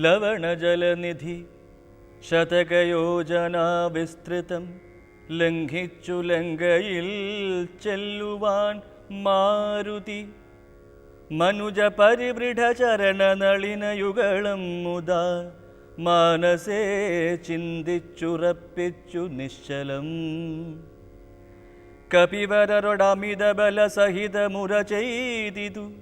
ലവണജലനിധി ശതകയോജനാ വിസ്തൃതം ലംഘിച്ചു ലങ്കയിൽ ചെല്ലുവാൻ മാരുതി. മനുജ പരിവൃഢ ചരണ നളിനയുഗളം മുതാ. മാനസേ ചിന്തിച്ചുറപ്പിച്ചു നിശ്ചലം. കപിവരൊടമിത ബല സഹിത മുറ ചെയ്തിതു.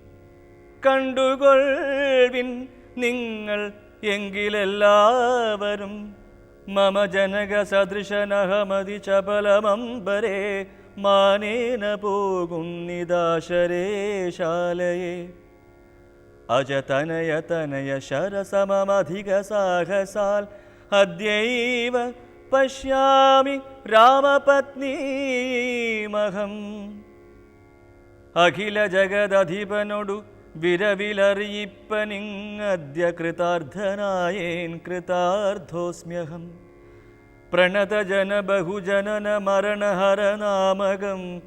കണ്ടുകൊൾവിൻ നിങ്ങൾ എങ്കിലെല്ലാവരും മമ ജനക സദൃശനഹമതി ചപലമമ്പരേ മാനേന പോകുന്നിദാശരേ ശാലയെ അജതനയ തനയ ശരസമധിക സാഹസാൽ അദ്യൈവ വിരവിലറിയിപ്പനിങ്ങദ്യ കൃതാർത്ഥനായേൻ കൃതാർത്ഥോസ്മ്യഹം. പ്രണതജന ബഹുജനന മരണഹരനാമകം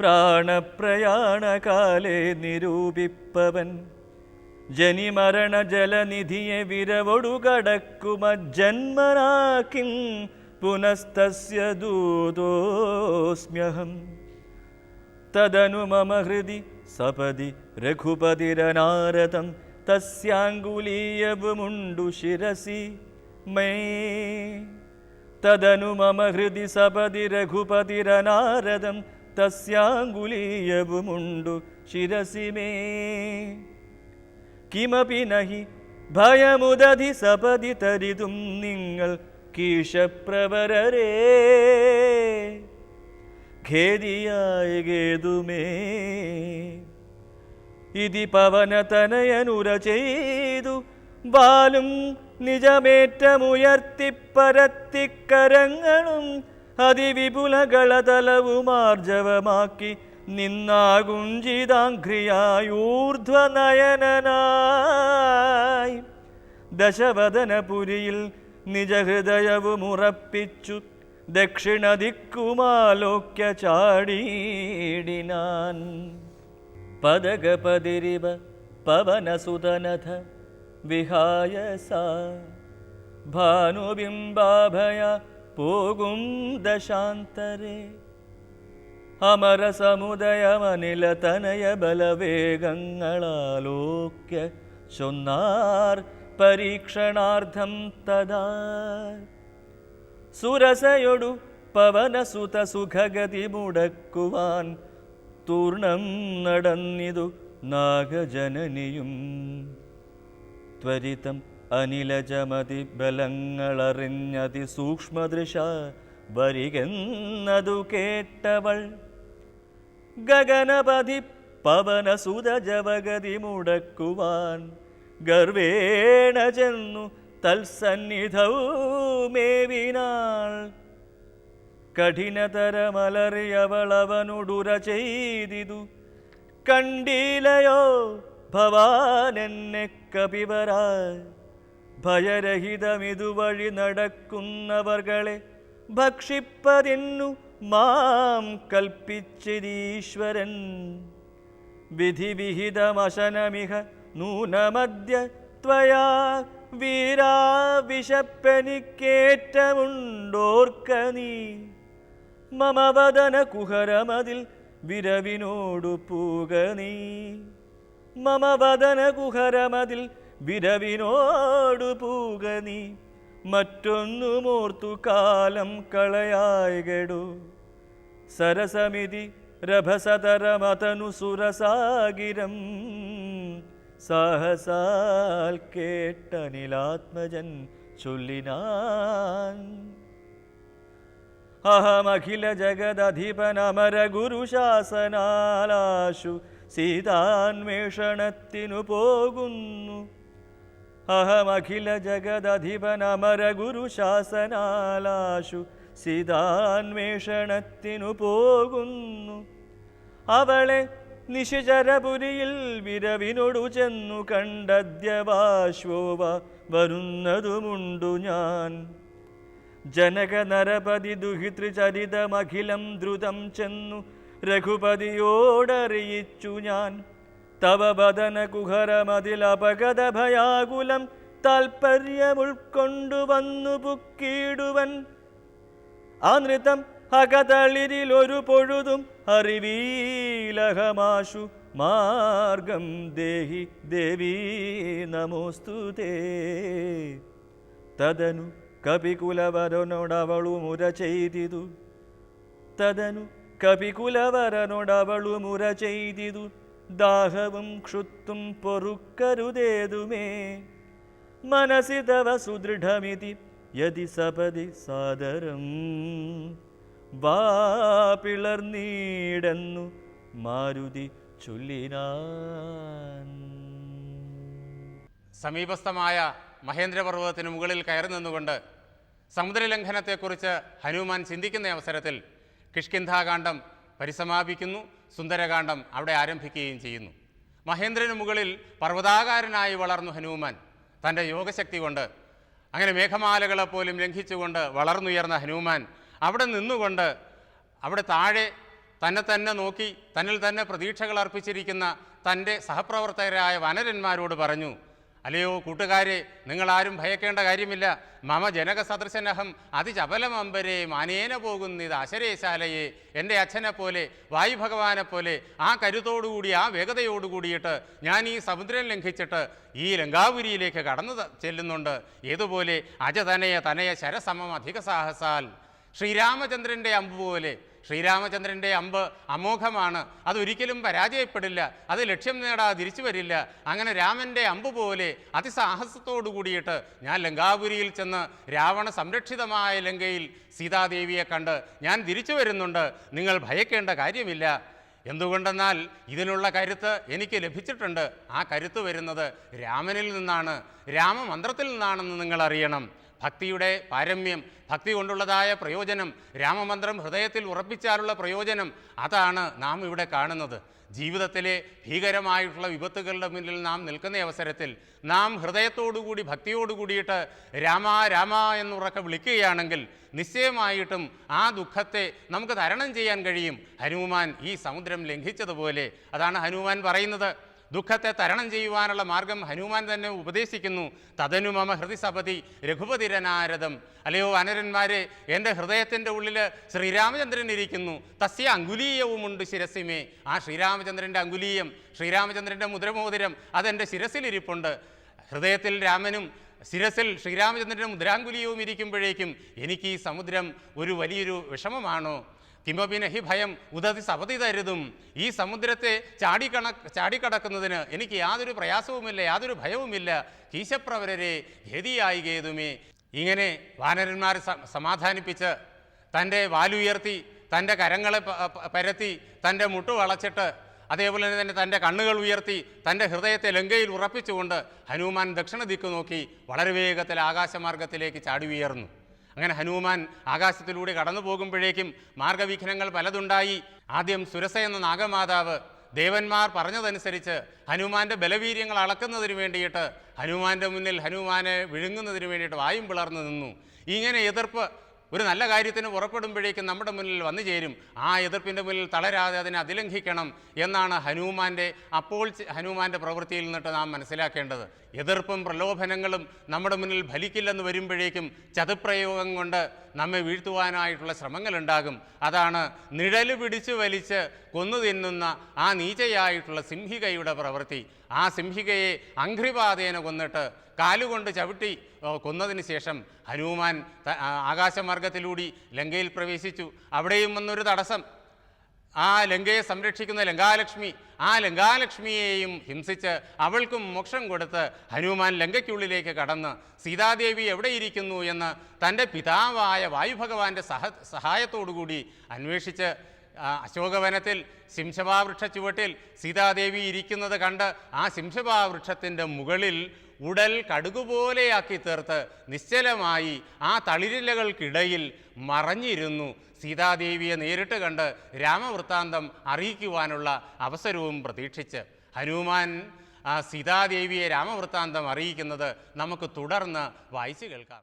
പ്രാണപ്രയാണകാലേ നിരൂപിപ്പവൻ. ജനിമരണ ജലനിധിയെ വിരവൊടുകടക്കുമ ജന്മനാക്കിം പുനസ്തസ്യ ദൂതോസ്മ്യഹം. തദനു മമ ഹൃദി സപതി രഘുപതിരനാരദം തസ്യാങ്കുലീയവുമുണ്ടു ശിരസി. മേ. തദനു മമ ഹൃദി സപതി രഘുപതിരനാരദം തസ്യാങ്കുലീയവുമുണ്ടു ശിരസി മേ. കിമപി നഹി ഭയമുദധി സപതി തരിതും നിങ്ങൾ കീശപ്രവരരേ. ഖേദിയായ ഇതി പവനതനയനുര ചെയ്തു ബാലും നിജമേറ്റമുയർത്തിപ്പരത്തിക്കരങ്ങളും അതിവിപുലകളതലവുമാർജവമാക്കി നിന്നാകുഞ്ചിതാഘ്രിയായൂർധ്വനയനായി ദശവദനപുരിയിൽ നിജഹൃദയവുമുറപ്പിച്ചു ദക്ഷിണദിക്കുമാലോക്യ ചാടീടിനാൻ പദകപതിരിവ പവനസുതനഥ വിഹായ സാ. ഭാനുബിംബാഭയ പോകും ദശാന്തരേ. അമരസമുദയമനിലതനയ ബലവേഗങ്ങളാലോക്യ ചൊന്നാർ പരീക്ഷണാർത്ഥം തഥാ സുരസയൊടു പവനസുത സുഖഗതി മുടക്കുവാൻ തൂർണം നടന്നിതു നാഗജനനിയും. ത്വരിതം അനിലജമതി ബലങ്ങളറിഞ്ഞതി സൂക്ഷ്മദൃശ വരികെന്നതു കേട്ടവൾ. ഗഗനപതി പവനസുത ജവഗതി മുടക്കുവാൻ ഗർവേണ ചെന്നു തൽസന്നിധവുമേവിനാൾ. കഠിനതരമലറിയവളവനുടുര ചെയ്തിതു കണ്ടീലയോ ഭവാനെന്നെ കപിവരാ ഭയരഹിതമിതുവഴി നടക്കുന്നവർകളെ ഭക്ഷിപ്പതിന്നു മാം കൽപ്പിച്ചിരീശ്വരൻ വിധിവിഹിതമശനമിഹ നൂനമദ്യ ത്വയാ വീരാ വിശപ്പനിക്കേറ്റമുണ്ടോർക്ക നീ? മമവദന കുഹരമതിൽ വിരവിനോടു പൂക നീ. മമവദന കുഹരമതിൽ വിരവിനോടു പൂക നീ. മറ്റൊന്നുമോർത്തു കാലം കളയായകടു സരസമിതി രഭസതരമതനു സുരസാഗിരം സാഹസാൽ കേട്ടനിലാത്മജൻ ചൊല്ലിനാൻ. അഹമഖില ജഗദധിപനമര ഗുരുശാസനാലാശു സീതാന്വേഷണത്തിനു പോകുന്നു. അഹമഖില ജഗദധിപനമര ഗുരുശാസനാലാശു സീതാന്വേഷണത്തിനു പോകുന്നു. അവളെ നിശിചരപുരിയിൽ വിരവിനോടു ചെന്നു കണ്ടദ്യവാശ്വോവ വരുന്നതുമുണ്ടു ഞാൻ. ജനകനരപതി ദുഹിതൃചരിതമഖിലം ദ്രുതം ചെന്നു രഘുപതിയോടറിയിച്ചു ഞാൻ. തവ വദന കുഹരമതിൽ അപഗത ഭയാകുലം താൽപ്പര്യമുൾക്കൊണ്ടു വന്നു പുക്കിടുവൻ. ആ നൃത്തം അകതളിരിൽ ഒരു പൊഴുതും അറിവീലഹമാശു മാർഗം ദേഹി ദേവീ നമോസ്തുതേ തദനു കപികുലവരനോടവളു മുര ചെയ്തിതു. തദനു കപികുലവരനോടവളു മുര ചെയ്തിതു. ദാഹവും ക്ഷുത്തും പൊറുക്കരുതേതുമേ. മനസി തവ സുദൃഢമിതി യതി സപതി സാദരം. വാ പിളർന്നീടെന്നു മാരുതി ചൊല്ലിനാൻ സമീപസ്ഥമായ മഹേന്ദ്രപർവതത്തിന് മുകളിൽ കയറി നിന്നുകൊണ്ട് സമുദ്രലംഘനത്തെക്കുറിച്ച് ഹനുമാൻ ചിന്തിക്കുന്ന അവസരത്തിൽ കിഷ്കിന്ധാകാന്ഡം പരിസമാപിക്കുന്നു സുന്ദരകാന്ഡം അവിടെ ആരംഭിക്കുകയും ചെയ്യുന്നു. മഹേന്ദ്രന് മുകളിൽ പർവതാകാരനായി വളർന്നു ഹനുമാൻ. തന്റെ യോഗശക്തി കൊണ്ട് അങ്ങനെ മേഘമാലകളെ പോലും ലംഘിച്ചുകൊണ്ട് വളർന്നുയർന്ന ഹനുമാൻ അവിടെ നിന്നുകൊണ്ട് അവിടെ താഴെ തന്നെ തന്നെ നോക്കി തന്നിൽ തന്നെ പ്രതീക്ഷകൾ അർപ്പിച്ചിരിക്കുന്ന തന്റെ സഹപ്രവർത്തകരായ വനരന്മാരോട് പറഞ്ഞു അല്ലയോ കൂട്ടുകാരെ നിങ്ങളാരും ഭയക്കേണ്ട കാര്യമില്ല. മമ ജനക സദൃശനഹം അതിചപലമമ്പരെ മാനേന പോകുന്നിത് അശരേശാലയെ എന്റെ അച്ഛനെ പോലെ വായുഭഗവാനെ പോലെ ആ കരുത്തോടുകൂടി ആ വേഗതയോടുകൂടിയിട്ട് ഞാൻ ഈ സമുദ്രം ലംഘിച്ചിട്ട് ഈ ലങ്കാപുരിയിലേക്ക് കടന്നു ചെല്ലുന്നുണ്ട്. ഏതുപോലെ അജതനയ തനയ ശരസമം അധിക സാഹസാൽ ശ്രീരാമചന്ദ്രന്റെ അമ്പ് പോലെ. ശ്രീരാമചന്ദ്രന്റെ അമ്പ് അമോഘമാണ്. അതൊരിക്കലും പരാജയപ്പെടില്ല. അത് ലക്ഷ്യം നേടാതെ തിരിച്ചു വരില്ല. അങ്ങനെ രാമന്റെ അമ്പ് പോലെ അതിസാഹസത്തോടു കൂടിയിട്ട് ഞാൻ ലങ്കാപുരിയിൽ ചെന്ന് രാവണ സംരക്ഷിതമായ ലങ്കയിൽ സീതാദേവിയെ കണ്ട് ഞാൻ തിരിച്ചു വരുന്നുണ്ട്. നിങ്ങൾ ഭയക്കേണ്ട കാര്യമില്ല. എന്തുകൊണ്ടെന്നാൽ ഇതിനുള്ള കരുത്ത് എനിക്ക് ലഭിച്ചിട്ടുണ്ട്. ആ കരുത്ത് വരുന്നത് രാമനിൽ നിന്നാണ്. രാമമന്ത്രത്തിൽ നിന്നാണെന്ന് നിങ്ങൾ അറിയണം ഭക്തിയുടെ പാരമ്യം ഭക്തി കൊണ്ടുള്ളതായ പ്രയോജനം രാമമന്ത്രം ഹൃദയത്തിൽ ഉറപ്പിച്ചാലുള്ള പ്രയോജനം അതാണ് നാം ഇവിടെ കാണുന്നത്. ജീവിതത്തിലെ ഭീകരമായിട്ടുള്ള വിപത്തുകളുടെ മുന്നിൽ നാം നിൽക്കുന്ന അവസരത്തിൽ നാം ഹൃദയത്തോടുകൂടി ഭക്തിയോടുകൂടിയിട്ട് രാമ രാമ എന്നുറക്കെ വിളിക്കുകയാണെങ്കിൽ നിശ്ചയമായിട്ടും ആ ദുഃഖത്തെ നമുക്ക് തരണം ചെയ്യാൻ കഴിയും. ഹനുമാൻ ഈ സമുദ്രം ലംഘിച്ചതുപോലെ. അതാണ് ഹനുമാൻ പറയുന്നത്. ദുഃഖത്തെ തരണം ചെയ്യുവാനുള്ള മാർഗം ഹനുമാൻ തന്നെ ഉപദേശിക്കുന്നു. തതനു മമ ഹൃദിസപതി രഘുപതിരനാരദം അല്ലയോ വനരന്മാരെ എന്റെ ഹൃദയത്തിന്റെ ഉള്ളിൽ ശ്രീരാമചന്ദ്രൻ ഇരിക്കുന്നു. തസ്യ അങ്കുലീയവുമുണ്ട് ശിരസിമേ. ആ ശ്രീരാമചന്ദ്രന്റെ അങ്കുലീയം ശ്രീരാമചന്ദ്രന്റെ മുദ്രമോതിരം അതെന്റെ ശിരസിലിരിപ്പുണ്ട്. ഹൃദയത്തിൽ രാമനും ശിരസിൽ ശ്രീരാമചന്ദ്രന്റെ മുദ്രാങ്കുലിയവും ഇരിക്കുമ്പോഴേക്കും എനിക്ക് ഈ സമുദ്രം ഒരു വലിയൊരു വിഷമമാണോ? കിമപിന ഹി ഭയം ഉദതി സപതി തരുതും ഈ സമുദ്രത്തെ ചാടിക്കണ ചാടിക്കടക്കുന്നതിന് എനിക്ക് യാതൊരു പ്രയാസവുമില്ല യാതൊരു ഭയവുമില്ല. കീശപ്രവരരെ ഗതിയായി ഗേതുമേ ഇങ്ങനെ വാനരന്മാരെ സമാധാനിപ്പിച്ച് തന്റെ വാലുയർത്തി തന്റെ കരങ്ങളെ പരത്തി തന്റെ മുട്ടു വളച്ചിട്ട് അതേപോലെ തന്നെ തന്റെ കണ്ണുകൾ ഉയർത്തി തന്റെ ഹൃദയത്തെ ലങ്കയിൽ ഉറപ്പിച്ചുകൊണ്ട് ഹനുമാൻ ദക്ഷിണ ദിക്ക് നോക്കി വളരെ വേഗത്തിൽ ആകാശമാർഗത്തിലേക്ക് ചാടി ഉയർന്നു. അങ്ങനെ ഹനുമാൻ ആകാശത്തിലൂടെ കടന്നു പോകുമ്പോഴേക്കും മാർഗവിഘ്നങ്ങൾ പലതുണ്ടായി. ആദ്യം സുരസ എന്ന നാഗമാതാവ് ദേവന്മാർ പറഞ്ഞതനുസരിച്ച് ഹനുമാന്റെ ബലവീര്യങ്ങൾ അളക്കുന്നതിന് വേണ്ടിയിട്ട് ഹനുമാന്റെ മുന്നിൽ ഹനുമാനെ വിഴുങ്ങുന്നതിന് വേണ്ടിയിട്ട് വായും പിളർന്നു നിന്നു. ഇങ്ങനെ എതിർപ്പ് ഒരു നല്ല കാര്യത്തിന് പുറപ്പെടുമ്പോഴേക്കും നമ്മുടെ മുന്നിൽ വന്നു ചേരും. ആ എതിർപ്പിന്റെ മുന്നിൽ തളരാതെ അതിനെ അതിലംഘിക്കണം എന്നാണ് ഹനുമാന്റെ അപ്പോൾ ഹനുമാന്റെ പ്രവൃത്തിയിൽ നിന്നിട്ട് നാം മനസ്സിലാക്കേണ്ടത്. എതിർപ്പും പ്രലോഭനങ്ങളും നമ്മുടെ മുന്നിൽ ഫലിക്കില്ലെന്ന് വരുമ്പോഴേക്കും ചതുപ്രയോഗം കൊണ്ട് നമ്മെ വീഴ്ത്തുവാനായിട്ടുള്ള ശ്രമങ്ങളുണ്ടാകും. അതാണ് നിഴൽ പിടിച്ചു വലിച്ച് കൊന്നു തിന്നുന്ന ആ നീചയായിട്ടുള്ള സിംഹികയുടെ പ്രവൃത്തി. ആ സിംഹികയെ അഘ്രിപാതേന കൊന്നിട്ട് കാലുകൊണ്ട് ചവിട്ടി കൊന്നതിന് ശേഷം ഹനുമാൻ ആകാശമാർഗത്തിലൂടി ലങ്കയിൽ പ്രവേശിച്ചു. അവിടെയും വന്നൊരു തടസ്സം. ആ ലങ്കയെ സംരക്ഷിക്കുന്ന ലങ്കാലക്ഷ്മി ആ ലങ്കാലക്ഷ്മിയെയും ഹിംസിച്ച് അവൾക്കും മോക്ഷം കൊടുത്ത് ഹനുമാൻ ലങ്കയ്ക്കുള്ളിലേക്ക് കടന്ന് സീതാദേവി എവിടെയിരിക്കുന്നു എന്ന് തന്റെ പിതാവായ വായുഭഗവാന്റെ സഹ സഹായത്തോടുകൂടി അന്വേഷിച്ച് അശോകവനത്തിൽ ശിംശഭാവൃക്ഷ ചുവട്ടിൽ സീതാദേവി ഇരിക്കുന്നത് കണ്ട് ആ ശിംശഭാവൃക്ഷത്തിന്റെ മുകളിൽ ഉടൽ കടുകുപോലെയാക്കി തീർത്ത് നിശ്ചലമായി ആ തളിരിലകൾക്കിടയിൽ മറഞ്ഞിരുന്നു. സീതാദേവിയെ നേരിട്ട് കണ്ട് രാമവൃത്താന്തം അറിയിക്കുവാനുള്ള അവസരവും പ്രതീക്ഷിച്ച്. ഹനുമാൻ ആ സീതാദേവിയെ രാമവൃത്താന്തം അറിയിക്കുന്നത് നമുക്ക് തുടർന്ന് വായിച്ചു കേൾക്കാം.